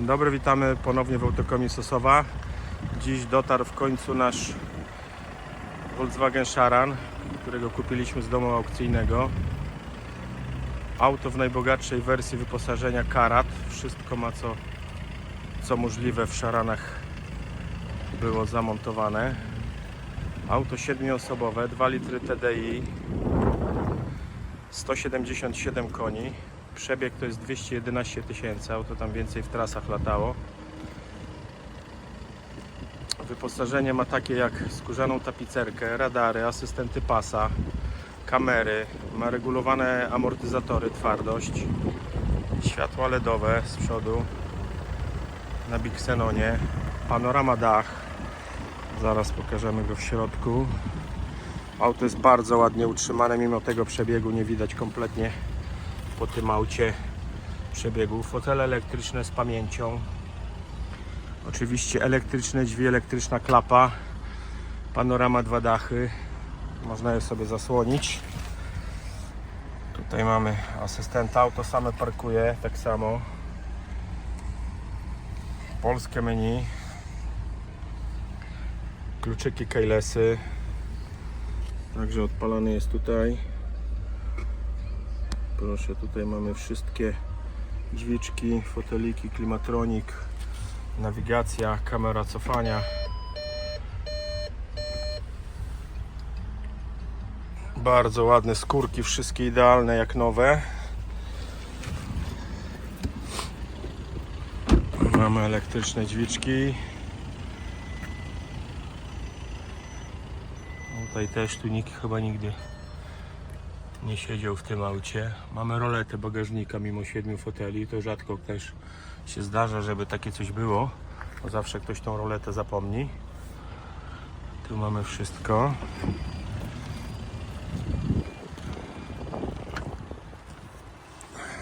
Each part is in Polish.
Dzień dobry, witamy ponownie w Autokomii Sosowa. Dziś dotarł w końcu nasz Volkswagen Charan, którego kupiliśmy z domu aukcyjnego. Auto w najbogatszej wersji wyposażenia Karat. Wszystko ma co, co możliwe w Charanach było zamontowane. Auto 7-osobowe, 2 litry TDI, 177 koni. Przebieg to jest 211 tysięcy. Auto tam więcej w trasach latało. Wyposażenie ma takie jak skórzaną tapicerkę, radary, asystenty pasa, kamery, ma regulowane amortyzatory, twardość, światła LEDowe z przodu na Bixenonie, panorama dach. Zaraz pokażemy go w środku. Auto jest bardzo ładnie utrzymane, mimo tego przebiegu nie widać kompletnie po tym aucie przebiegu. Fotele elektryczne z pamięcią. Oczywiście elektryczne drzwi, elektryczna klapa. Panorama dwa dachy. Można je sobie zasłonić. Tutaj mamy asystenta, auto same parkuje, tak samo. Polskie menu. Kluczyki keylessy. Także odpalany jest tutaj. Proszę, tutaj mamy wszystkie drzwiczki, foteliki, klimatronik, nawigacja, kamera cofania. Bardzo ładne skórki, wszystkie idealne jak nowe. Mamy elektryczne drzwiczki. Tutaj też tu nikt chyba nigdy nie siedział w tym aucie. Mamy roletę bagażnika mimo siedmiu foteli. To rzadko też się zdarza, żeby takie coś było, bo zawsze ktoś tą roletę zapomni. Tu mamy wszystko.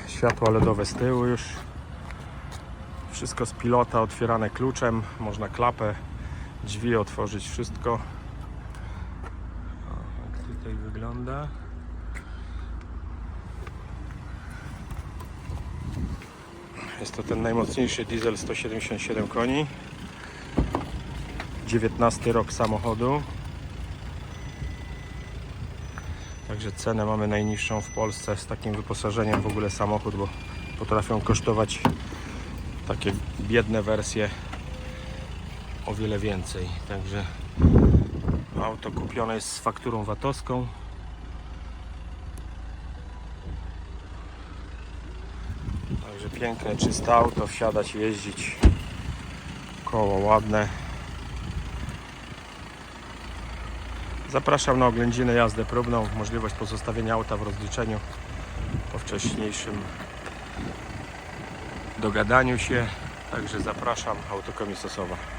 Światła LEDowe z tyłu już. Wszystko z pilota otwierane kluczem. Można klapę, drzwi otworzyć, wszystko. O, Jak tutaj wygląda. Jest to ten najmocniejszy diesel 177 koni. 19 rok samochodu. Także cenę mamy najniższą w Polsce z takim wyposażeniem w ogóle samochód, bo potrafią kosztować takie biedne wersje o wiele więcej. Także auto kupione jest z fakturą VAT-owską. Także piękne, czyste auto, wsiadać, jeździć. Koło ładne. Zapraszam na oględzinę jazdę próbną, możliwość pozostawienia auta w rozliczeniu po wcześniejszym dogadaniu się. Także zapraszam, autokomisosowa.